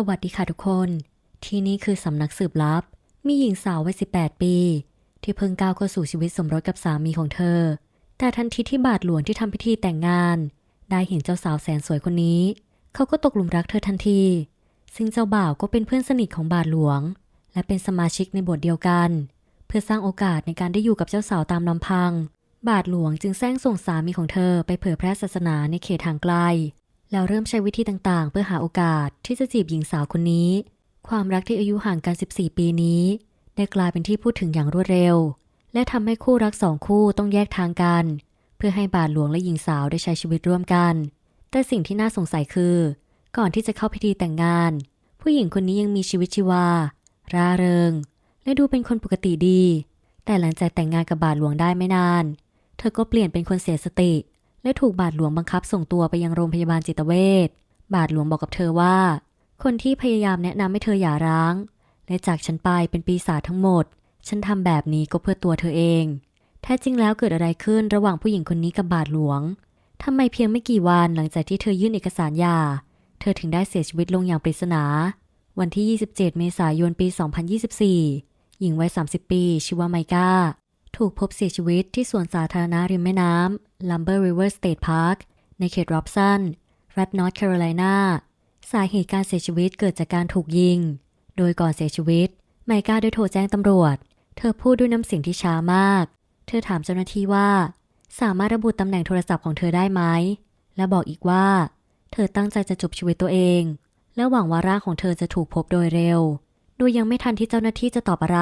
สวัสดีค่ะทุกคน ที่นี่คือสำนักสืบลับ มีหญิงสาววัย 18 ปี ที่เพิ่งก้าวเข้าสู่ชีวิตสมรสกับสามีของเธอ แต่ทันทีที่บาทหลวงที่ทำพิธีแต่งงาน ได้เห็นเจ้าสาวแสนสวยคนนี้ เขาก็ตกหลุมรักเธอทันที ซึ่งเจ้าบ่าวก็เป็นเพื่อนสนิทของบาทหลวง และเป็นสมาชิกในโบสถ์เดียวกัน เพื่อสร้างโอกาสในการได้อยู่กับเจ้าสาวตามลำพัง บาทหลวงจึงแซงส่งสามีของเธอไปเผยแพร่ศาสนาในเขตทางไกล แล้วเริ่มใช้วิธีต่างๆ เพื่อหาโอกาสที่จะจีบหญิงสาวคนนี้ ความรักที่อายุห่างกัน 14 ปีนี้ ได้กลายเป็นที่พูดถึงอย่างรวดเร็ว และทำให้คู่รักสองคู่ต้องแยกทางกัน เพื่อให้บาทหลวงและหญิงสาวได้ใช้ชีวิตร่วมกัน แต่สิ่งที่น่าสงสัยคือ ก่อนที่จะเข้าพิธีแต่งงาน ผู้หญิงคนนี้ยังมีชีวิตชีวา ร่าเริง และดูเป็นคนปกติดี แต่หลังจากแต่งงานกับบาทหลวงได้ไม่นาน เธอก็เปลี่ยนเป็นคนเสียสติ และถูกบาทหลวงบังคับส่งตัวไปยังโรงพยาบาลจิตเวชบาทหลวงบอกกับเธอว่า คนที่พยายามแนะนำให้เธอหย่าร้าง และจากฉันไปเป็นปีศาจทั้งหมด ฉันทำแบบนี้ก็เพื่อตัวเธอเอง แท้จริงแล้วเกิดอะไรขึ้นระหว่างผู้หญิงคนนี้กับบาทหลวงทำไมเพียงไม่กี่วันหลังจากที่เธอยื่นเอกสารหย่า เธอถึงได้เสียชีวิตลงอย่างปริศนา วันที่ 27 เมษายนปี 2024 หญิงวัย 30 ปี ชื่อว่าไมกาถูกพบเสียชีวิตที่สวนสาธารณะริมแม่น้ำ Lumber River State Park ในเขตรอบสันรัฐนอร์ทแคโรไลนาสาเหตุการเสียชีวิตเกิดจากการถูกยิง โดยก่อนเสียชีวิต ไมก้าได้โทรแจ้งตำรวจ เธอพูดด้วยน้ำเสียงที่ช้ามาก เธอถามเจ้าหน้าที่ว่า สามารถระบุตำแหน่งโทรศัพท์ของเธอได้ไหม และบอกอีกว่า เธอตั้งใจจะจบชีวิตตัวเอง และหวังว่าร่างของเธอจะถูกพบโดยเร็ว โดยยังไม่ทันที่เจ้าหน้าที่จะตอบอะไร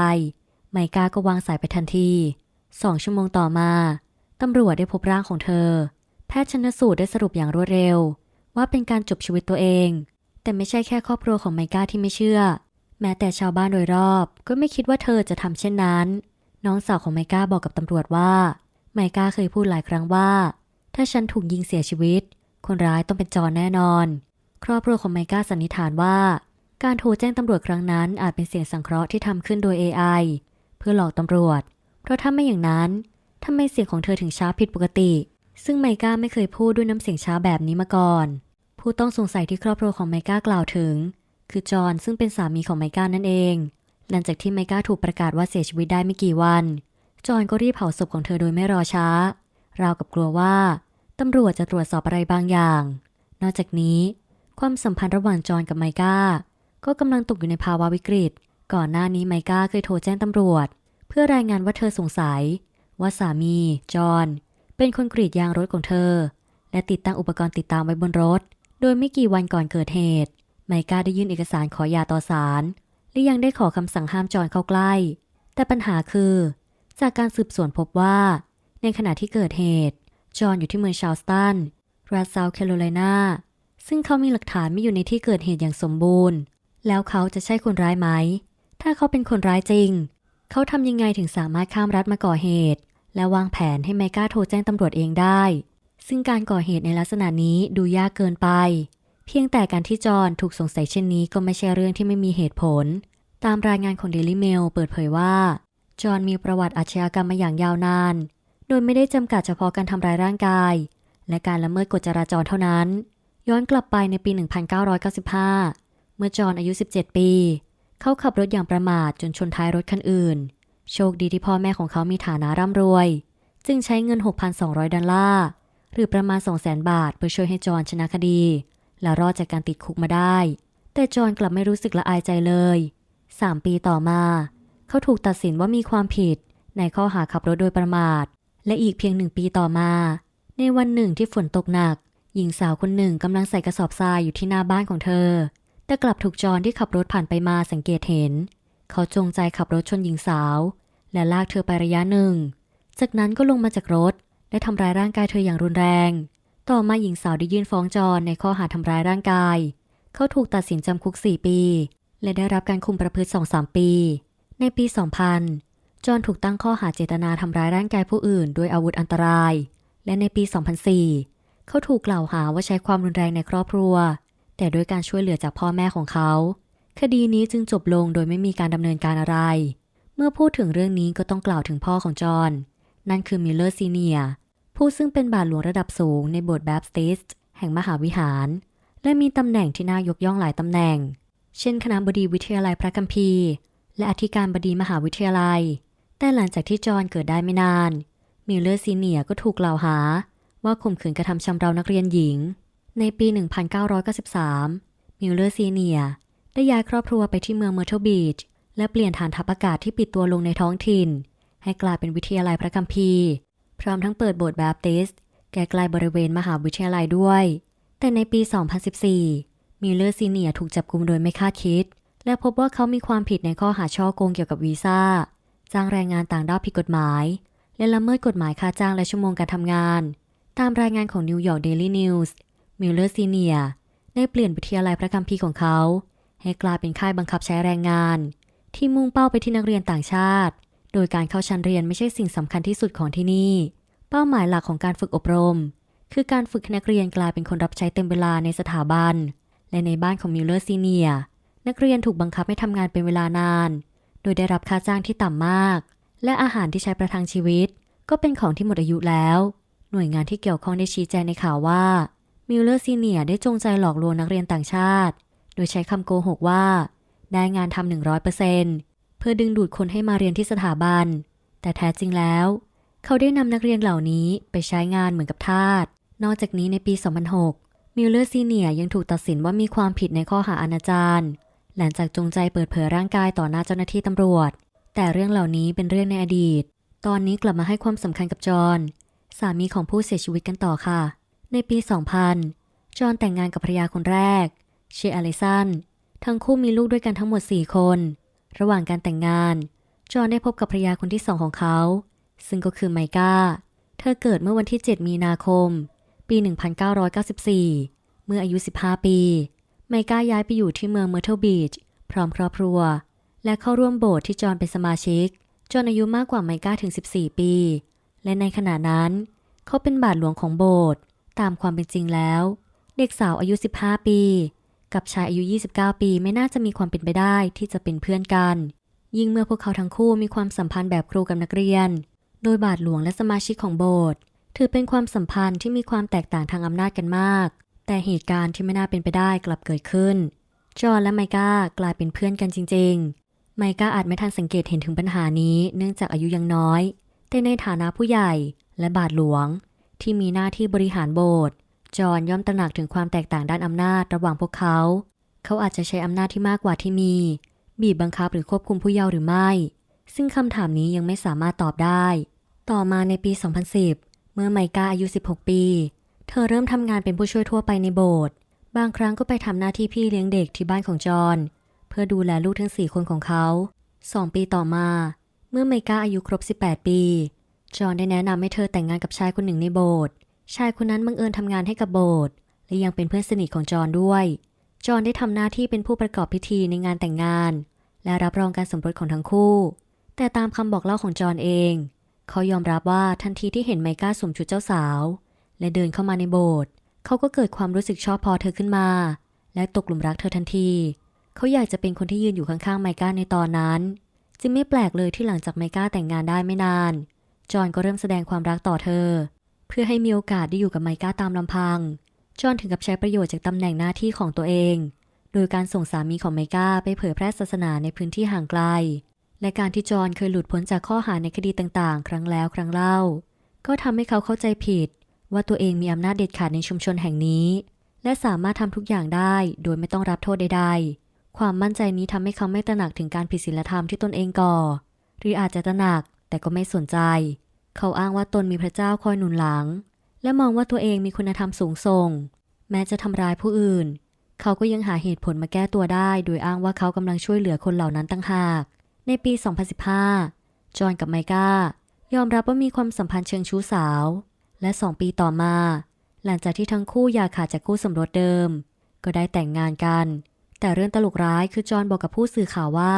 ไมก้าก็วางสายไปทันทีสองชั่วโมงต่อมา ตำรวจได้พบร่างของเธอ แพทย์ชนสูตรได้สรุปอย่างรวดเร็ว ว่าเป็นการจบชีวิตตัวเอง แต่ไม่ใช่แค่ครอบครัวของไมก้าที่ไม่เชื่อ แม้แต่ชาวบ้านโดยรอบ ก็ไม่คิดว่าเธอจะทำเช่นนั้น น้องสาวของไมก้าบอกกับตำรวจว่า ไมก้าเคยพูดหลายครั้งว่า ถ้าฉันถูกยิงเสียชีวิต คนร้ายต้องเป็นจอนแน่นอน ครอบครัวของไมก้าสันนิษฐานว่า การโทรแจ้งตำรวจครั้งนั้นอาจเป็นเสียงสังเคราะห์ที่ทำขึ้นโดย AI เพื่อหลอกตำรวจ เพราะถ้าไม่อย่างนั้น ทำไมเสียงของเธอถึงช้าผิดปกติ ซึ่งไมก้าไม่เคยพูดด้วยน้ำเสียงช้าแบบนี้มาก่อน ผู้ต้องสงสัยที่ครอบครัวของไมก้ากล่าวถึง คือจอห์นซึ่งเป็นสามีของไมก้านั่นเอง หลังจากที่ไมก้าถูกประกาศว่าเสียชีวิตได้ไม่กี่วัน จอห์นก็รีบเผาศพของเธอโดยไม่รอช้า ราวกับกลัวว่าตำรวจจะตรวจสอบอะไรบางอย่าง นอกจากนี้ ความสัมพันธ์ระหว่างจอห์นกับไมก้าก็กำลังตกอยู่ในภาวะวิกฤต ก่อนหน้านี้ไมก้าเคยโทรแจ้งตำรวจ เพื่อรายงานว่าเธอสงสัย ว่าสามี จอห์นเป็นคนกรีดยางรถของเธอ และติดตั้งอุปกรณ์ติดตามไว้บนรถ โดยไม่กี่วันก่อนเกิดเหตุ ไมก้าได้ยื่นเอกสารขอหย่าต่อศาลและยังได้ขอคำสั่งห้ามจอห์นเข้าใกล้ แต่ปัญหาคือ จากการสืบสวนพบว่า ในขณะที่เกิดเหตุ จอห์นอยู่ที่เมืองชาร์ลสตันรัฐเซาท์แคโรไลนาซึ่งเขามีหลักฐานไม่อยู่ในที่เกิดเหตุอย่างสมบูรณ์ แล้วเขาจะใช่คนร้ายไหม ถ้าเขาเป็นคนร้ายจริง เขาทำยังไงถึงสามารถข้ามรัฐมาก่อเหตุ และวางแผนให้ไมก้าโทรแจ้งตำรวจเองได้ ซึ่งการก่อเหตุในลักษณะนี้ดูยากเกินไป เพียงแต่การที่จอห์นถูกสงสัยเช่นนี้ก็ไม่ใช่เรื่องที่ไม่มีเหตุผล ตามรายงานของ Daily Mail เปิดเผยว่า จอห์นมีประวัติอาชญากรรมมาอย่างยาวนาน โดยไม่ได้จำกัดเฉพาะการทำร้ายร่างกาย และการละเมิดกฎจราจรเท่านั้น ย้อนกลับไปในปี 1995 เมื่อจอห์นอายุ 17 ปี เขาขับรถอย่างประมาทจนชนท้ายรถคันอื่น โชคดีที่พ่อแม่ของเขามีฐานะร่ำรวย จึงใช้เงิน 6,200 ดอลลาร์ หรือประมาณ 200,000 บาท เพื่อช่วยให้จอห์นชนะคดี และรอดจากการติดคุกมาได้ แต่จอห์นกลับไม่รู้สึกละอายใจเลย 3 ปีต่อมา เขาถูกตัดสินว่ามีความผิด ในข้อหาขับรถโดยประมาท และอีกเพียงหนึ่งปีต่อมา ในวันหนึ่งที่ฝนตกหนักหญิงสาวคนหนึ่งกำลังใส่กระสอบทรายอยู่ที่หน้าบ้านของเธอ แต่กลับถูกจอนที่ขับรถผ่านไปมาสังเกตเห็น เขาจงใจขับรถชนหญิงสาว และลากเธอไประยะหนึ่ง จากนั้นก็ลงมาจากรถ และทำร้ายร่างกายเธออย่างรุนแรง ต่อมาหญิงสาวได้ยื่นฟ้องจอนในข้อหาทำร้ายร่างกาย เขาถูกตัดสินจำคุก 4 ปี และได้รับการคุมประพฤติ2-3 ปี ในปี 2000 จอนถูกตั้งข้อหาเจตนาทำร้ายร่างกายผู้อื่นด้วยอาวุธอันตราย และในปี 2004 เขาถูกกล่าวหาว่าใช้ความรุนแรงในครอบครัว แต่ด้วยการช่วยเหลือจากพ่อแม่ของเขา คดีนี้จึงจบลงโดยไม่มีการดำเนินการอะไร เมื่อพูดถึงเรื่องนี้ก็ต้องกล่าวถึงพ่อของจอห์นนั่นคือมิลเลอร์ซีเนียผู้ซึ่งเป็นบาทหลวงระดับสูงในโบสถ์แบปติสต์แห่งมหาวิหาร และมีตำแหน่งที่น่ายกย่องหลายตำแหน่ง เช่นคณะบดีวิทยาลัยพระคัมภีร์ และอธิการบดีมหาวิทยาลัย แต่หลังจากที่จอห์นเกิดได้ไม่นานมิลเลอร์ซีเนียก็ถูกกล่าวหา ว่าข่มขืนกระทำชำเรานักเรียนหญิง ในปี 1993 มิลเลอร์ซีเนียได้ย้ายครอบครัวไปที่เมืองเมอร์เทลบีช และเปลี่ยนฐานทัพอากาศที่ปิดตัวลงในท้องถิ่น ให้กลายเป็นวิทยาลัยพระคัมภีร์ พร้อมทั้งเปิดโบสถ์แบปติสต์แก่ไกลบริเวณมหาวิทยาลัยด้วย แต่ในปี 2014 มิลเลอร์ซีเนียถูกจับกุมโดยไม่คาดคิด และพบว่าเขามีความผิดในข้อหาช่อโกงเกี่ยวกับวีซ่า จ้างแรงงานต่างด้าวผิดกฎหมาย และละเมิดกฎหมายค่าจ้างและชั่วโมงการทำงาน ตามรายงานของนิวยอร์กเดลี่นิวส์ มิลเลอร์ซีเนียได้เปลี่ยนวิทยาลัยพระคัมภีร์ของเขา ให้กลายเป็นค่ายบังคับใช้แรงงาน ที่มุ่งเป้าไปที่นักเรียนต่างชาติ โดยการเข้าชั้นเรียนไม่ใช่สิ่งสำคัญที่สุดของที่นี่ เป้าหมายหลักของการฝึกอบรม คือการฝึกนักเรียนกลายเป็นคนรับใช้เต็มเวลาในสถาบัน และในบ้านของมิลเลอร์ซีเนียนักเรียนถูกบังคับให้ทำงานเป็นเวลานาน โดยได้รับค่าจ้างที่ต่ำมาก และอาหารที่ใช้ประทังชีวิต ก็เป็นของที่หมดอายุแล้ว หน่วยงานที่เกี่ยวข้องได้ชี้แจงในข่าวว่า มิลเลอร์ซีเนียได้จงใจหลอกลวงนักเรียนต่างชาติ โดยใช้คำโกหกว่า ได้งานทำหนึ่งร้อยเปอร์เซ็นต์เพื่อดึงดูดคนให้มาเรียนที่สถาบัน แต่แท้จริงแล้ว เขาได้นำนักเรียนเหล่านี้ไปใช้งานเหมือนกับทาส นอกจากนี้ในปี 2006 มิลเลอร์ซีเนียยังถูกตัดสินว่ามีความผิดในข้อหาอนาจารหลังจากจงใจเปิดเผยร่างกายต่อหน้าเจ้าหน้าที่ตำรวจ แต่เรื่องเหล่านี้เป็นเรื่องในอดีต ตอนนี้กลับมาให้ความสำคัญกับจอห์นสามีของผู้เสียชีวิตกันต่อค่ะ ในปี 2000 จอห์นแต่งงานกับภรรยาคนแรกเชอลิสัน ทั้งคู่มีลูกด้วยกันทั้งหมด 4 คน ระหว่างการแต่งงาน จอห์นได้พบกับภรรยาคนที่สองของเขา ซึ่งก็คือไมก้า เธอเกิดเมื่อวันที่ 7 มีนาคม ปี 1994 เมื่ออายุ 15 ปี ไมก้าย้ายไปอยู่ที่เมืองเมอร์เทลบีชพร้อมครอบครัว และเข้าร่วมโบสถ์ที่จอห์นเป็นสมาชิกจนอายุมากกว่าไมก้าถึง 14 ปี และในขณะนั้น เขาเป็นบาทหลวงของโบสถ์ ตามความเป็นจริงแล้ว เด็กสาวอายุ 15 ปี กับชายอายุ 29 ปีไม่น่าจะมีความเป็นไปได้ที่จะเป็นเพื่อนกัน ยิ่งเมื่อพวกเขาทั้งคู่มีความสัมพันธ์แบบครูกับนักเรียน โดยบาทหลวงและสมาชิกของโบสถ์ถือเป็นความสัมพันธ์ที่มีความแตกต่างทางอำนาจกันมาก แต่เหตุการณ์ที่ไม่น่าเป็นไปได้กลับเกิดขึ้น จอห์นและไมก้ากลายเป็นเพื่อนกันจริง ๆ ไมก้าอาจไม่ทันสังเกตเห็นถึงปัญหานี้ เนื่องจากอายุยังน้อย แต่ในฐานะผู้ใหญ่และบาทหลวง ที่มีหน้าที่บริหารโบสถ์จอห์นย่อมตระหนักถึงความแตกต่างด้านอำนาจระหว่างพวกเขา เขาอาจจะใช้อำนาจที่มากกว่าที่มี บีบบังคับหรือควบคุมผู้เยาว์หรือไม่ ซึ่งคำถามนี้ยังไม่สามารถตอบได้ ต่อมาในปี 2010 เมื่อไมก้าอายุ 16 ปี เธอเริ่มทำงานเป็นผู้ช่วยทั่วไปในโบสถ์ บางครั้งก็ไปทำหน้าที่พี่เลี้ยงเด็กที่บ้านของจอห์นเพื่อดูแลลูกทั้ง 4 คนของเขา 2 ปีต่อมา เมื่อไมก้าอายุครบ 18 ปี จอห์นได้แนะนำให้เธอแต่งงานกับชายคนหนึ่งในโบสถ์ ชายคนนั้นบังเอิญทำงานให้กับโบสถ์และยังเป็นเพื่อนสนิทของจอห์นด้วย จอห์นได้ทำหน้าที่เป็นผู้ประกอบพิธีในงานแต่งงาน และรับรองการสมรสของทั้งคู่ แต่ตามคำบอกเล่าของจอห์นเอง เขายอมรับว่าทันทีที่เห็นไมก้าสวมชุดเจ้าสาว และเดินเข้ามาในโบสถ์ เขาก็เกิดความรู้สึกชอบพอเธอขึ้นมา และตกหลุมรักเธอทันที เขาอยากจะเป็นคนที่ยืนอยู่ข้างๆไมก้าในตอนนั้น จึงไม่แปลกเลยที่หลังจากไมก้าแต่งงานได้ไม่นาน จอห์นก็เริ่มแสดงความรักต่อเธอ เพื่อให้มีโอกาสได้อยู่กับไมก้าตามลำพัง จอห์นถึงกับใช้ประโยชน์จากตำแหน่งหน้าที่ของตัวเอง โดยการส่งสามีของไมก้าไปเผยแพร่ศาสนาในพื้นที่ห่างไกล และการที่จอห์นเคยหลุดพ้นจากข้อหาในคดีต่างๆ ครั้งแล้วครั้งเล่า ก็ทำให้เขาเข้าใจผิด ว่าตัวเองมีอำนาจเด็ดขาดในชุมชนแห่งนี้ และสามารถทำทุกอย่างได้ โดยไม่ต้องรับโทษใดๆ ความมั่นใจนี้ทำให้เขาไม่ตระหนักถึงการผิดศีลธรรมที่ตนเองก่อ หรืออาจจะตระหนัก แต่ก็ไม่สนใจ เขาอ้างว่าตนมีพระเจ้าคอยหนุนหลัง และมองว่าตัวเองมีคุณธรรมสูงส่ง แม้จะทำร้ายผู้อื่น เขาก็ยังหาเหตุผลมาแก้ตัวได้ โดยอ้างว่าเขากำลังช่วยเหลือคนเหล่านั้นตั้งหาก ในปี 2015 จอห์นกับไมก้ายอมรับว่ามีความสัมพันธ์เชิงชู้สาว และ2ปีต่อมา หลังจากที่ทั้งคู่อย่าขาดจากคู่สมรสเดิม ก็ได้แต่งงานกัน แต่เรื่องตลกร้ายคือจอห์นบอกกับผู้สื่อข่าวว่า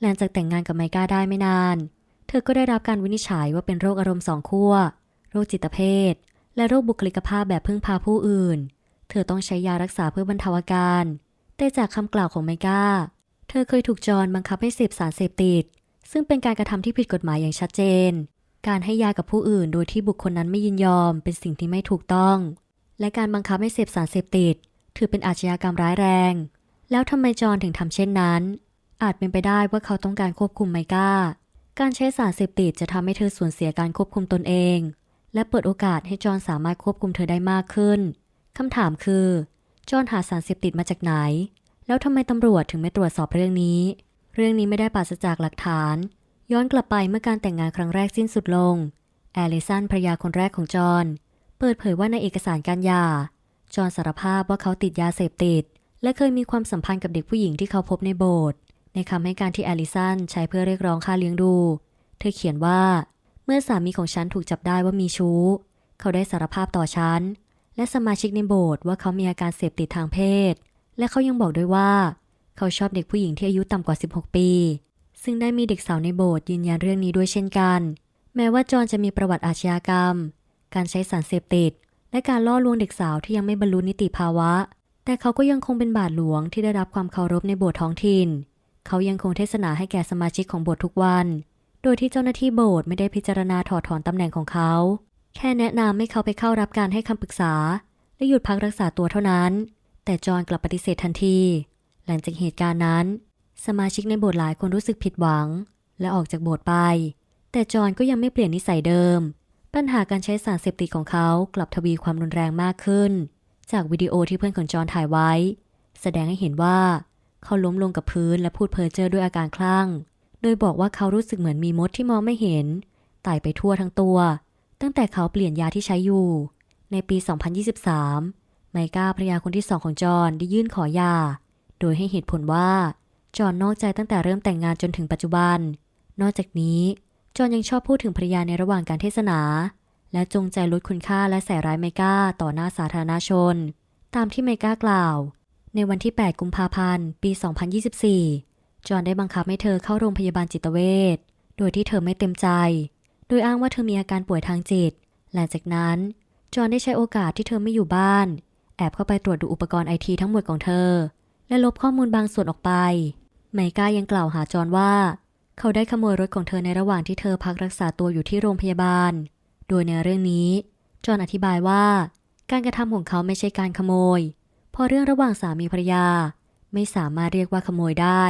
หลังจากแต่งงานกับไมก้าได้ไม่นาน เธอก็ได้รับการวินิจฉัยว่าเป็นโรคอารมณ์สองขั้ว โรคจิตเภท และโรคบุคลิกภาพแบบพึ่งพาผู้อื่น เธอต้องใช้ยารักษาเพื่อบรรเทาอาการ แต่จากคำกล่าวของไมก้า เธอเคยถูกจอนบังคับให้เสพสารเสพติด ซึ่งเป็นการกระทำที่ผิดกฎหมายอย่างชัดเจน การให้ยากับผู้อื่นโดยที่บุคคลนั้นไม่ยินยอม เป็นสิ่งที่ไม่ถูกต้อง และการบังคับให้เสพสารเสพติด ถือเป็นอาชญากรรมร้ายแรง แล้วทำไมจอนถึงทำเช่นนั้น อาจเป็นไปได้ว่าเขาต้องการควบคุมไมก้า การใช้สารเสพติดจะทำให้เธอสูญเสียการควบคุมตนเอง และเปิดโอกาสให้จอห์นสามารถควบคุมเธอได้มากขึ้นคำถามคือ จอห์นหาสารเสพติดมาจากไหน แล้วทำไมตำรวจถึงไม่ตรวจสอบเรื่องนี้ เรื่องนี้ไม่ได้ปราศจากหลักฐาน ย้อนกลับไปเมื่อการแต่งงานครั้งแรกสิ้นสุดลง แอลิสันภรรยาคนแรกของจอห์นเปิดเผยว่าในเอกสารการหย่า จอห์นสารภาพว่าเขาติดยาเสพติด และเคยมีความสัมพันธ์กับเด็กผู้หญิงที่เขาพบในโบสถ์ ในคำให้การที่แอลิสันใช้เพื่อเรียกร้องค่าเลี้ยงดู เธอเขียนว่า เมื่อสามีของฉันถูกจับได้ว่ามีชู้ เขาได้สารภาพต่อฉัน และสมาชิกในโบสถ์ว่าเขามีอาการเสพติดทางเพศ และเขายังบอกด้วยว่า เขาชอบเด็กผู้หญิงที่อายุต่ำกว่า 16 ปี ซึ่งได้มีเด็กสาวในโบสถ์ยืนยันเรื่องนี้ด้วยเช่นกัน แม้ว่าจอห์นจะมีประวัติอาชญากรรม การใช้สารเสพติด และการล่อลวงเด็กสาวที่ยังไม่บรรลุนิติภาวะ แต่เขาก็ยังคงเป็นบาทหลวงที่ได้รับความเคารพในโบสถ์ท้องถิ่น เขายังคงเทศนาให้แก่สมาชิกของโบสถ์ทุกวัน โดยที่เจ้าหน้าที่โบสถ์ไม่ได้พิจารณาถอดถอนตำแหน่งของเขา แค่แนะนำให้เขาไปเข้ารับการให้คำปรึกษา และหยุดพักรักษาตัวเท่านั้น แต่จอห์นกลับปฏิเสธทันที หลังจากเหตุการณ์นั้น สมาชิกในโบสถ์หลายคนรู้สึกผิดหวัง และออกจากโบสถ์ไป แต่จอห์นก็ยังไม่เปลี่ยนนิสัยเดิม ปัญหาการใช้สารเสพติดของเขากลับทวีความรุนแรงมากขึ้น จากวิดีโอที่เพื่อนของจอห์นถ่ายไว้ แสดงให้เห็นว่า เขาล้มลงกับพื้นและพูดเพ้อเจ้อด้วยอาการคลั่ง โดยบอกว่าเขารู้สึกเหมือนมีมดที่มองไม่เห็นไต่ไปทั่วทั้งตัว ตั้งแต่เขาเปลี่ยนยาที่ใช้อยู่ ในปี 2023 ไมก้าภรรยาคนที่สองของจอห์นได้ยื่นขอหย่าโดยให้เหตุผลว่า จอห์นนอกใจตั้งแต่เริ่มแต่งงานจนถึงปัจจุบัน นอกจากนี้ จอห์นยังชอบพูดถึงภรรยาในระหว่างการเทศนา และจงใจลดคุณค่าและใส่ร้ายไมก้าต่อหน้าสาธารณชน ตามที่ไมก้ากล่าว ในวันที่ 8 กุมภาพันธ์ ปี 2024 จอห์นได้บังคับให้เธอเข้าโรงพยาบาลจิตเวช โดยที่เธอไม่เต็มใจ โดยอ้างว่าเธอมีอาการป่วยทางจิต หลังจากนั้น จอห์นได้ใช้โอกาสที่เธอไม่อยู่บ้าน แอบเข้าไปตรวจดูอุปกรณ์ไอทีทั้งหมดของเธอ และลบข้อมูลบางส่วนออกไป ไมก้ายังกล่าวหาจอห์นว่า เขาได้ขโมยรถของเธอในระหว่างที่เธอพักรักษาตัวอยู่ที่โรงพยาบาล โดยในเรื่องนี้ จอห์นอธิบายว่า การกระทำของเขาไม่ใช่การขโมย พราะเรื่องระหว่างสามีภรรยา ไม่สามารถเรียกว่าขโมยได้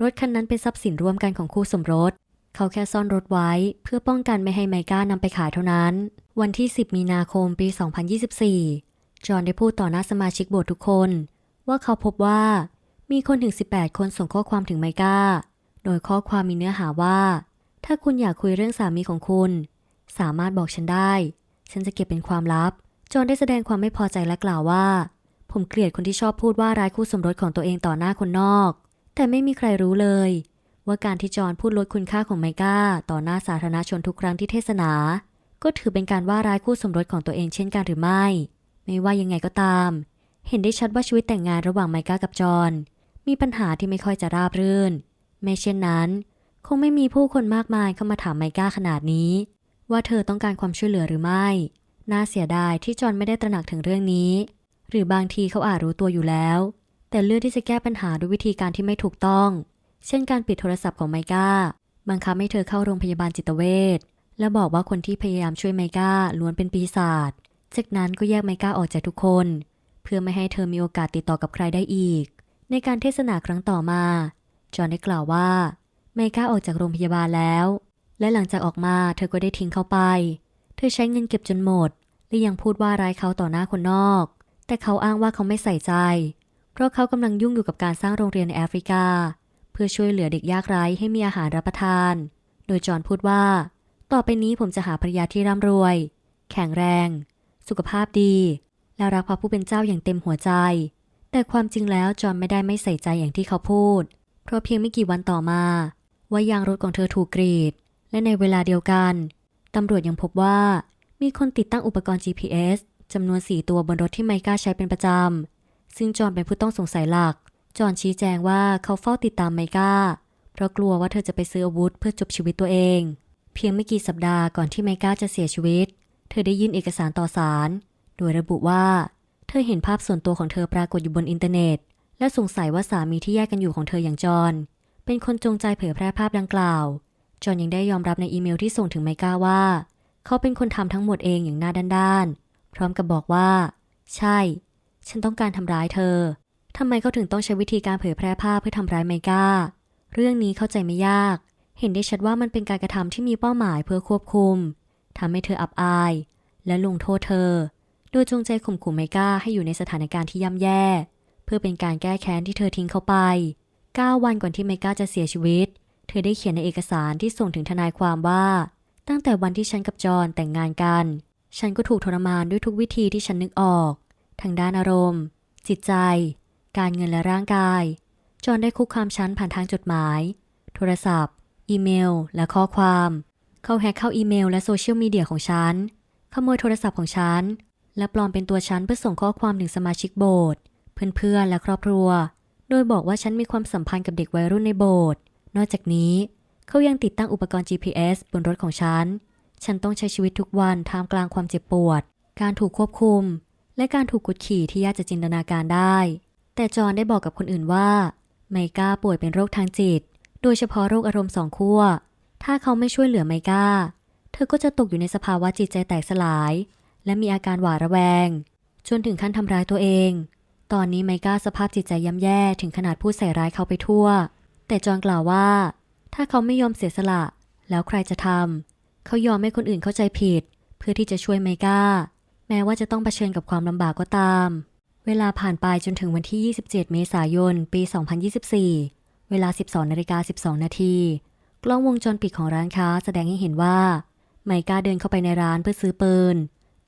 รถคันนั้นเป็นทรัพย์สินร่วมกันของคู่สมรส เขาแค่ซ่อนรถไว้เพื่อป้องกันไม่ให้ไมก้านำไปขายเท่านั้น วันที่ 10 มีนาคมปี 2024 จอห์นได้พูดต่อหน้าสมาชิกโบสถ์ทุกคน ว่าเขาพบว่ามีคนถึง 18 คนส่งข้อความถึงไมก้า โดยข้อความมีเนื้อหาว่า ถ้าคุณอยากคุยเรื่องสามีของคุณ สามารถบอกฉันได้ ฉันจะเก็บเป็นความลับ จอห์นได้แสดงความไม่พอใจและกล่าวว่า ผมเกลียดคนที่ชอบพูดว่าร้ายคู่สมรสของตัวเองต่อหน้าคนนอก แต่ไม่มีใครรู้เลย ว่าการที่จอห์นพูดลดคุณค่าของไมก้า ต่อหน้าสาธารณชนทุกครั้งที่เทศนา ก็ถือเป็นการว่าร้ายคู่สมรสของตัวเองเช่นกันหรือไม่ ไม่ว่ายังไงก็ตาม เห็นได้ชัดว่าชีวิตแต่งงานระหว่างไมก้ากับจอห์นมีปัญหาที่ไม่ค่อยจะราบรื่น ไม่เช่นนั้น คงไม่มีผู้คนมากมายเข้ามาถามไมก้าขนาดนี้ ว่าเธอต้องการความช่วยเหลือหรือไม่ น่าเสียดายที่จอห์นไม่ได้ตระหนักถึงเรื่องนี้ หรือบางทีเขาอาจรู้ตัวอยู่แล้ว แต่เลือกที่จะแก้ปัญหาด้วยวิธีการที่ไม่ถูกต้อง เช่นการปิดโทรศัพท์ของไมก้า บังคับให้เธอเข้าโรงพยาบาลจิตเวชและบอกว่าคนที่พยายามช่วยไมก้าล้วนเป็นปีศาจจากนั้นก็แยกไมก้าออกจากทุกคน เพื่อไม่ให้เธอมีโอกาสติดต่อกับใครได้อีก ในการเทศนาครั้งต่อมา จอห์นได้กล่าวว่า ไมก้าออกจากโรงพยาบาลแล้ว และหลังจากออกมาเธอก็ได้ทิ้งเขาไป เธอใช้เงินเก็บจนหมด และยังพูดว่าร้ายเขาต่อหน้าคนนอก แต่เขาอ้างว่าเขาไม่ใส่ใจ เพราะเขากำลังยุ่งอยู่กับการสร้างโรงเรียนในแอฟริกา เพื่อช่วยเหลือเด็กยากไร้ให้มีอาหารรับประทาน โดยจอห์นพูดว่า ต่อไปนี้ผมจะหาภรรยาที่ร่ำรวย แข็งแรง สุขภาพดี และรักพระผู้เป็นเจ้าอย่างเต็มหัวใจ แต่ความจริงแล้วจอห์นไม่ได้ไม่ใส่ใจอย่างที่เขาพูด เพราะเพียงไม่กี่วันต่อมา ว่ายางรถของเธอถูกกรีด และในเวลาเดียวกันตำรวจยังพบว่ามีคนติดตั้งอุปกรณ์ GPS จำนวน 4 ตัวบนรถที่ไมก้าใช้เป็นประจำ ซึ่งจอห์นเป็นผู้ต้องสงสัยหลัก จอห์นชี้แจงว่าเขาเฝ้าติดตามไมก้า เพราะกลัวว่าเธอจะไปซื้ออาวุธเพื่อจบชีวิตตัวเอง เพียงไม่กี่สัปดาห์ก่อนที่ไมก้าจะเสียชีวิต เธอได้ยื่นเอกสารต่อศาล โดยระบุว่า เธอเห็นภาพส่วนตัวของเธอปรากฏอยู่บนอินเทอร์เน็ต และสงสัยว่าสามีที่แยกกันอยู่ของเธออย่างจอห์นเป็นคนจงใจเผยแพร่ภาพดังกล่าว จอห์นยังได้ยอมรับในอีเมลที่ส่งถึงไมก้าว่า เขาเป็นคนทำทั้งหมดเองอย่างหน้าด้านๆ พร้อมกับบอกว่า ใช่ ฉันต้องการทำร้ายเธอทำไมเขาถึงต้องใช้วิธีการเผยแพร่ภาพเพื่อทำร้ายไมก้า เรื่องนี้เข้าใจไม่ยาก เห็นได้ชัดว่ามันเป็นการกระทำที่มีเป้าหมายเพื่อควบคุมทำให้เธออับอาย และลงโทษเธอ โดยจงใจข่มขู่ไมก้าให้อยู่ในสถานการณ์ที่ย่ำแย่ เพื่อเป็นการแก้แค้นที่เธอทิ้งเขาไป 9 วันก่อนที่ไมก้าจะเสียชีวิต เธอได้เขียนในเอกสารที่ส่งถึงทนายความว่า ตั้งแต่วันที่ฉันกับจอห์นแต่งงานกัน ฉันก็ถูกทรมานด้วยทุกวิธีที่ฉันนึกออก ทางด้านอารมณ์ จิตใจ การเงินและร่างกาย จอนได้คุกคามฉันผ่านทางจดหมาย โทรศัพท์ อีเมล และข้อความ เขาแฮกเข้าอีเมล และโซเชียลมีเดียของฉัน ขโมยโทรศัพท์ของฉัน และปลอมเป็นตัวฉันเพื่อส่งข้อความถึงสมาชิกโบสถ์เพื่อนๆและครอบครัว โดยบอกว่าฉันมีความสัมพันธ์กับเด็กวัยรุ่นในโบสถ์นอกจากนี้เขายังติดตั้งอุปกรณ์ GPS บนรถของฉัน ฉันต้องใช้ชีวิตทุกวันท่ามกลางความเจ็บปวด การถูกควบคุม และการถูกกดขี่ที่ยากจะจินตนาการได้ แต่จอห์นได้บอกกับคนอื่นว่าไมก้าป่วยเป็นโรคทางจิต โดยเฉพาะโรคอารมณ์สองขั้ว ถ้าเขาไม่ช่วยเหลือไมก้า เธอก็จะตกอยู่ในสภาวะจิตใจแตกสลาย และมีอาการหวาดระแวง จนถึงขั้นทำร้ายตัวเอง ตอนนี้ไมก้าสภาพจิตใจย่ำแย่ถึงขนาดพูดใส่ร้ายเขาไปทั่ว แต่จอห์นกล่าวว่า ถ้าเขาไม่ยอมเสียสละ แล้วใครจะทำ เขายอมให้คนอื่นเข้าใจผิด เพื่อที่จะช่วยไมก้า แม้ว่าจะต้องเผชิญกับความลำบากก็ตาม เวลาผ่านไปจนถึงวันที่ 27 เมษายน ปี 2024 เวลา 12นาฬิกา12 นาที กล้องวงจรปิดของร้านค้าแสดงให้เห็นว่า ไมก้าเดินเข้าไปในร้านเพื่อซื้อปืน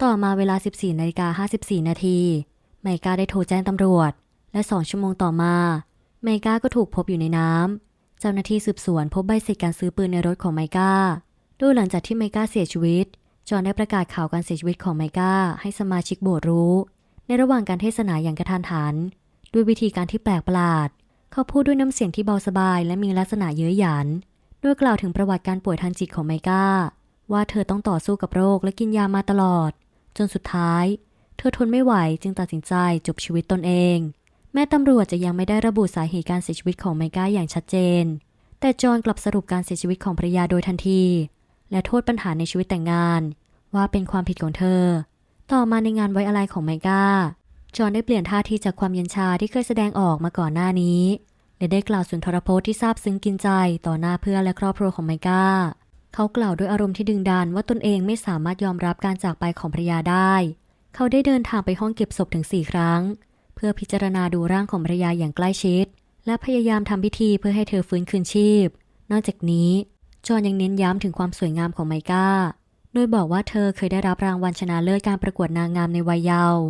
ต่อมาเวลา 14นาฬิกา54 นาที ไมก้าได้โทรแจ้งตำรวจ และ2ชั่วโมงต่อมา ไมก้าก็ถูกพบอยู่ในน้ำเจ้าหน้าที่สืบสวนพบใบเสร็จการซื้อปืนในรถของไมก้า โดยหลังจากที่ไมก้าเสียชีวิต จอห์นได้ประกาศข่าวการเสียชีวิตของไมก้าให้สมาชิกโบสถ์รู้ ในระหว่างการเทศนาอย่างกระทันหัน ด้วยวิธีการที่แปลกประหลาด เขาพูดด้วยน้ำเสียงที่เบาสบายและมีลักษณะเย้ยหยันโดยกล่าวถึงประวัติการป่วยทางจิตของไมก้า ว่าเธอต้องต่อสู้กับโรคและกินยามาตลอด จนสุดท้าย เธอทนไม่ไหวจึงตัดสินใจจบชีวิตตนเอง แม้ตำรวจจะยังไม่ได้ระบุสาเหตุการเสียชีวิตของไมก้าอย่างชัดเจน แต่จอห์นกลับสรุปการเสียชีวิตของภรรยาโดยทันที และโทษปัญหาในชีวิตแต่งงาน ว่าเป็นความผิดของเธอ ต่อมาในงานไว้อะไรของไมก้าจอห์นได้เปลี่ยนท่าทีจากความเย็นชาที่เคยแสดงออกมาก่อนหน้านี้และได้กล่าวสุนทรพจน์ที่ซาบซึ้งกินใจต่อหน้าเพื่อนและครอบครัวของไมก้าเขากล่าวด้วยอารมณ์ที่ดึงดันว่าตนเองไม่สามารถยอมรับการจากไปของภรรยาได้ เขาได้เดินทางไปห้องเก็บศพถึงสี่ครั้ง เพื่อพิจารณาดูร่างของภรรยาอย่างใกล้ชิด และพยายามทำพิธีเพื่อให้เธอฟื้นคืนชีพ นอกจากนี้ จอห์นยังเน้นย้ำถึงความสวยงามของไมก้า โดยบอกว่าเธอเคยได้รับรางวัลชนะเลิศการประกวดนางงามในวัยเยาว์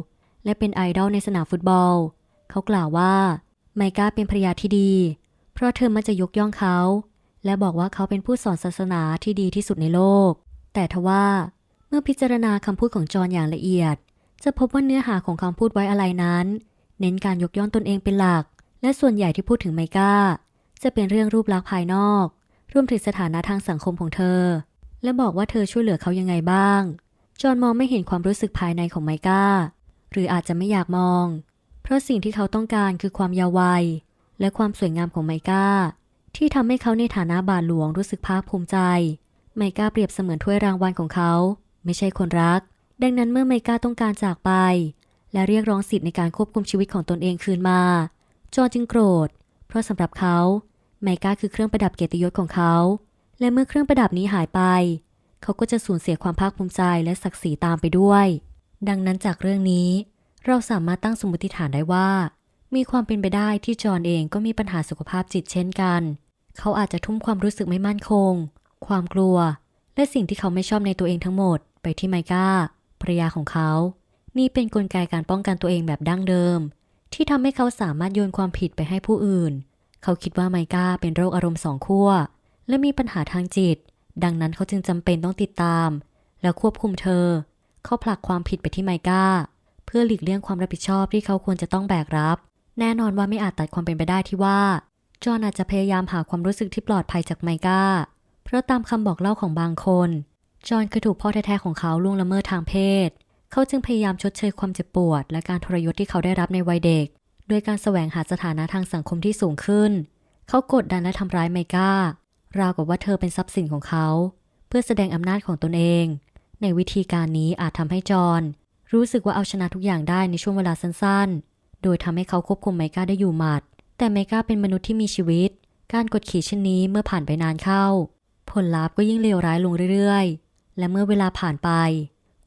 และเป็นไอดอลในสนามฟุตบอล เขากล่าวว่าไมก้าเป็นภรรยาที่ดี เพราะเธอมักจะยกย่องเขา และบอกว่าเขาเป็นผู้สอนศาสนาที่ดีที่สุดในโลก แต่ทว่าเมื่อพิจารณาคำพูดของจอห์นอย่างละเอียด จะพบว่าเนื้อหาของคำพูดไว้อะไรนั้น เน้นการยกย่องตนเองเป็นหลัก และส่วนใหญ่ที่พูดถึงไมก้า จะเป็นเรื่องรูปลักษณ์ภายนอก รวมถึงสถานะทางสังคมของเธอ และบอกว่าเธอช่วยเหลือเขายังไงบ้าง จอห์นมองไม่เห็นความรู้สึกภายในของไมก้า หรืออาจจะไม่อยากมอง เพราะสิ่งที่เขาต้องการคือความยาววัย และความสวยงามของไมก้า ที่ทำให้เขาในฐานะบาทหลวงรู้สึกภาคภูมิใจ ไมก้าเปรียบเสมือนถ้วยรางวัลของเขา ไม่ใช่คนรัก ดังนั้นเมื่อไมก้าต้องการจากไป และเรียกร้องสิทธิ์ในการควบคุมชีวิตของตนเองคืนมา จอห์นจึงโกรธ เพราะสำหรับเขา ไมก้าคือเครื่องประดับเกียรติยศของเขา และเมื่อเครื่องประดับนี้หายไป เขาก็จะสูญเสียความภาคภูมิใจและศักดิ์ศรีตามไปด้วย ดังนั้นจากเรื่องนี้ เราสามารถตั้งสมมติฐานได้ว่า มีความเป็นไปได้ที่จอห์นเองก็มีปัญหาสุขภาพจิตเช่นกัน เขาอาจจะทุ่มความรู้สึกไม่มั่นคง ความกลัว และสิ่งที่เขาไม่ชอบในตัวเองทั้งหมด ไปที่ไมก้าภรรยาของเขา นี่เป็นนกลไกการป้องกันตัวเองแบบดั้งเดิม ที่ทำให้เขาสามารถโยนความผิดไปให้ผู้อื่น เขาคิดว่าไมก้าเป็นโรคอารมณ์สองขั้ว และมีปัญหาทางจิต ดังนั้นเขาจึงจำเป็นต้องติดตาม และควบคุมเธอ เขาผลักความผิดไปที่ไมก้า เพื่อหลีกเลี่ยงความรับผิดชอบที่เขาควรจะต้องแบกรับ แน่นอนว่าไม่อาจตัดความเป็นไปได้ที่ว่า จอห์นอาจจะพยายามหาความรู้สึกที่ปลอดภัยจากไมก้า เพราะตามคำบอกเล่าของบางคน จอห์นเคยถูกพ่อแท้ๆของเขาล่วงละเมิดทางเพศ เขาจึงพยายามชดเชยความเจ็บปวด และการทรยศที่เขาได้รับในวัยเด็ก โดยการแสวงหาสถานะทางสังคมที่สูงขึ้น เขากดดันและทำร้ายไมก้าราวกับว่าเธอเป็นทรัพย์สินของเขา เพื่อแสดงอำนาจของตนเอง ในวิธีการนี้อาจทำให้จอห์นรู้สึกว่าเอาชนะทุกอย่างได้ในช่วงเวลาสั้นๆ โดยทำให้เขาควบคุมไมก้าได้อยู่หมัด แต่ไมก้าเป็นมนุษย์ที่มีชีวิต การกดขี่เช่นนี้เมื่อผ่านไปนานเข้า ผลลัพธ์ก็ยิ่งเลวร้ายลงเรื่อยๆ และเมื่อเวลาผ่านไป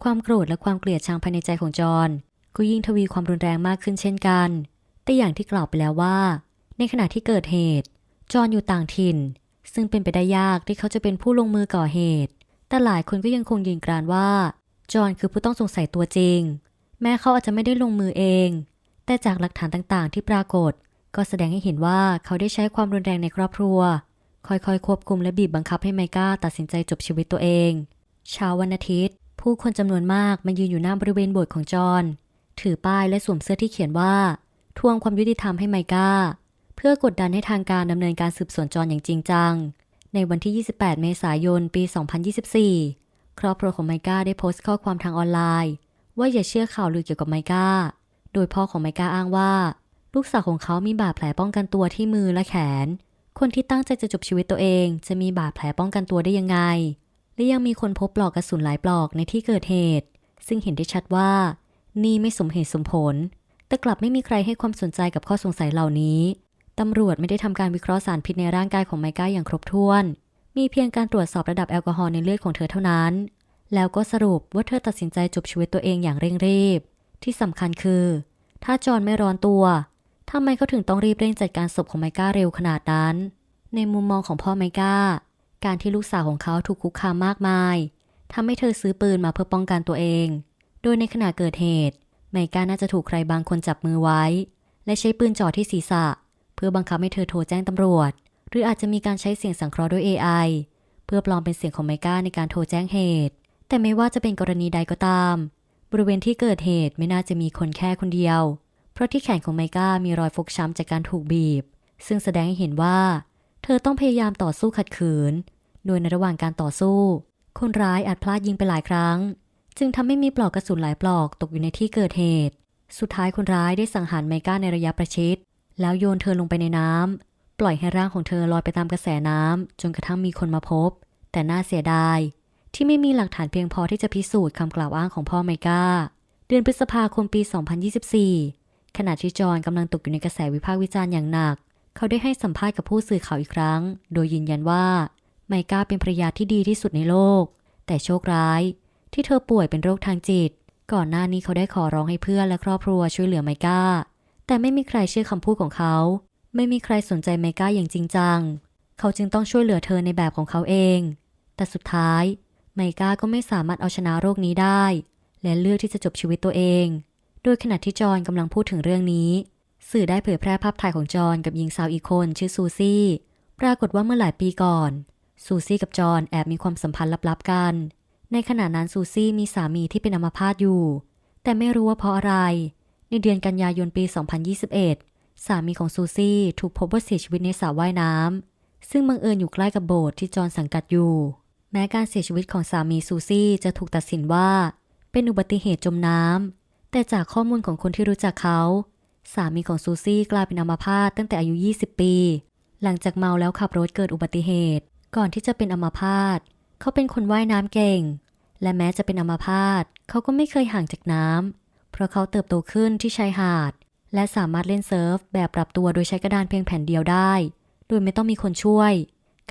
ความโกรธและความเกลียดชังภายในใจของจอห์นก็ยิ่งทวีความรุนแรงมากขึ้นเช่นกัน แต่อย่างที่กล่าวไปแล้วว่า ในขณะที่เกิดเหตุ จอห์นอยู่ต่างถิ่น ซึ่งเป็นไปได้ยากที่เขาจะเป็นผู้ลงมือก่อเหตุ แต่หลายคนก็ยังคงยืนกรานว่า จอห์นคือผู้ต้องสงสัยตัวจริง แม้เขาอาจจะไม่ได้ลงมือเอง แต่จากหลักฐานต่างๆ ที่ปรากฏ ก็แสดงให้เห็นว่าเขาได้ใช้ความรุนแรงในครอบครัว ค่อยๆ ควบคุมและบีบบังคับให้ไมก้าตัดสินใจจบชีวิตตัวเองเช้าวันอาทิตย์ ผู้คนจำนวนมากมายืนอยู่หน้าบริเวณโบสถ์ของจอห์นถือป้ายและสวมเสื้อที่เขียนว่า ทวงความยุติธรรมให้ไมก้า เพื่อกดดันให้ทางการดำเนินการสืบสวนจอนอย่างจริงจัง ในวันที่ 28 เมษายน ปี 2024 ครอบครัวของไมก้าได้โพสต์ข้อความทางออนไลน์ ว่าอย่าเชื่อข่าวลือเกี่ยวกับไมก้า โดยพ่อของไมก้าอ้างว่า ลูกสาวของเขามีบาดแผลป้องกันตัวที่มือและแขน คนที่ตั้งใจจะจบชีวิตตัวเอง จะมีบาดแผลป้องกันตัวได้ยังไง และยังมีคนพบปลอกกระสุนหลายปลอกในที่เกิดเหตุ ซึ่งเห็นได้ชัดว่า นี่ไม่สมเหตุสมผล แต่กลับไม่มีใครให้ความสนใจกับข้อสงสัยเหล่านี้ ตำรวจไม่ได้ทำการวิเคราะห์สารพิษในร่างกายของไมก้าอย่างครบถ้วน มีเพียงการตรวจสอบระดับแอลกอฮอล์ในเลือดของเธอเท่านั้น แล้วก็สรุปว่าเธอตัดสินใจจบชีวิตตัวเองอย่างเร่งรีบ ที่สำคัญคือ ถ้าจอนไม่ร้อนตัวทำไมเขาถึงต้องรีบเร่งจัดการศพของไมก้าเร็วขนาดนั้น ในมุมมองของพ่อไมก้า การที่ลูกสาวของเขาถูกคุกคามมากมายทำให้เธอซื้อปืนมาเพื่อป้องกันตัวเอง โดยในขณะเกิดเหตุ ไมก้าน่าจะถูกใครบางคนจับมือไว้ และใช้ปืนจ่อที่ศีรษะ เพื่อบังคับให้เธอโทรแจ้งตำรวจ หรืออาจจะมีการใช้เสียงสังเคราะห์ด้วย AI เพื่อปลอมเป็นเสียงของไมก้าในการโทรแจ้งเหตุ แต่ไม่ว่าจะเป็นกรณีใดก็ตาม บริเวณที่เกิดเหตุไม่น่าจะมีคนแค่คนเดียว เพราะที่แขนของไมก้ามีรอยฟกช้ำจากการถูกบีบ ซึ่งแสดงให้เห็นว่า เธอต้องพยายามต่อสู้ขัดขืน โดยในระหว่างการต่อสู้ คนร้ายอาจพลาดยิงไปหลายครั้ง จึงทำให้มีปลอกกระสุนหลายปลอกตกอยู่ในที่เกิดเหตุ สุดท้ายคนร้ายได้สังหารไมก้าในระยะประชิด แล้วโยนเธอลงไปในน้ำปล่อยให้ร่างของเธอลอยไปตามกระแสน้ำจนกระทั่งมีคนมาพบ แต่น่าเสียดาย ที่ไม่มีหลักฐานเพียงพอที่จะพิสูจน์คำกล่าวอ้างของพ่อไมก้า เดือนพฤษภาคมปี 2024 ขณะที่จอห์นกำลังตกอยู่ในกระแสวิพากษ์วิจารณ์อย่างหนัก เขาได้ให้สัมภาษณ์กับผู้สื่อข่าวอีกครั้ง โดยยืนยันว่าไมก้าเป็นภรรยาที่ดีที่สุดในโลก แต่โชคร้าย ที่เธอป่วยเป็นโรคทางจิต ก่อนหน้านี้เขาได้ขอร้องให้เพื่อนและครอบครัวช่วยเหลือไมก้า แต่ไม่มีใครเชื่อคำพูดของเขา ไม่มีใครสนใจไมก้าอย่างจริงจัง เขาจึงต้องช่วยเหลือเธอในแบบของเขาเอง แต่สุดท้าย ไมก้าก็ไม่สามารถเอาชนะโรคนี้ได้ และเลือกที่จะจบชีวิตตัวเอง โดยขณะที่จอห์นกำลังพูดถึงเรื่องนี้ สื่อได้เผยแพร่ภาพถ่ายของจอห์นกับหญิงสาวอีกคนชื่อซูซี่ ปรากฏว่าเมื่อหลายปีก่อนซูซี่กับจอห์นแอบมีความสัมพันธ์ลับๆกัน ในขณะนั้นซูซี่มีสามีที่เป็นอัมพาตอยู่ แต่ไม่รู้ว่าเพราะอะไร ในเดือนกันยายนปี 2021 สามีของซูซี่ถูกพบว่าเสียชีวิตในสระว่ายน้ำซึ่งบังเอิญอยู่ใกล้กับโบสถ์ที่จอห์นสังกัดอยู่ แม้การเสียชีวิตของสามีซูซี่จะถูกตัดสินว่า เป็นอุบัติเหตุจมน้ำแต่จากข้อมูลของคนที่รู้จักเขา สามีของซูซี่กลายเป็นอัมพาตตั้งแต่อายุ 20 ปี หลังจากเมาแล้วขับรถเกิดอุบัติเหตุ ก่อนที่จะเป็นอัมพาตเขาเป็นคนว่ายน้ำเก่ง และแม้จะเป็นอัมพาตเขาก็ไม่เคยห่างจากน้ำเพราะเขาเติบโตขึ้นที่ชายหาด และสามารถเล่นเซิร์ฟแบบปรับตัวโดยใช้กระดานเพียงแผ่นเดียวได้ โดยไม่ต้องมีคนช่วย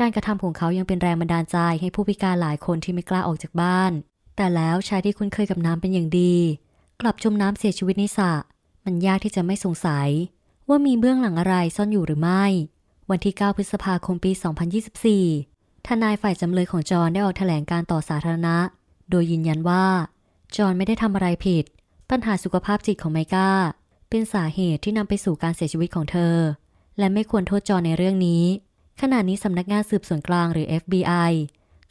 การกระทำของเขายังเป็นแรงบันดาลใจให้ผู้พิการหลายคนที่ไม่กล้าออกจากบ้าน แต่แล้วชายที่คุ้นเคยกับน้ำเป็นอย่างดี กลับจมน้ำเสียชีวิตในสระมันยากที่จะไม่สงสัย ว่ามีเบื้องหลังอะไรซ่อนอยู่หรือไม่ วันที่ 9 พฤษภาคมปี 2024 ทนายฝ่ายจำเลยของจอห์นได้ออกแถลงการต่อสาธารณะ โดยยืนยันว่า จอห์นไม่ได้ทำอะไรผิด ปัญหาสุขภาพจิตของไมก้า เป็นสาเหตุที่นำไปสู่การเสียชีวิตของเธอ และไม่ควรโทษจอห์นในเรื่องนี้ ขณะนี้สำนักงานสืบสวนกลางหรือ FBI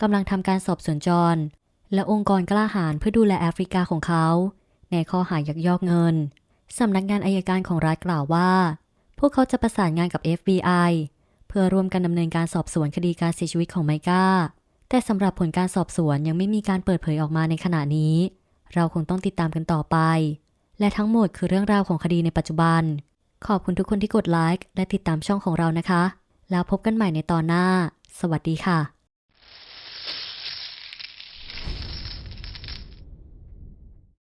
กำลังทำการสอบสวนจอห์นและองค์กรกล้าหาญเพื่อดูแลแอฟริกาของเขา ในข้อหายักยอกเงิน สำนักงานอายการของรัฐกล่าวว่า พวกเขาจะประสานงานกับ FBI เพื่อร่วมกันดำเนินการสอบสวนคดีการเสียชีวิตของไมก้า แต่สำหรับผลการสอบสวนยังไม่มีการเปิดเผยออกมาในขณะนี้ เราคงต้องติดตามกันต่อไป และทั้งหมดคือเรื่องราวของคดีในปัจจุบัน ขอบคุณทุกคนที่กดไลค์และติดตามช่องของเรานะคะ แล้วพบกันใหม่ในตอนหน้า สวัสดีค่ะ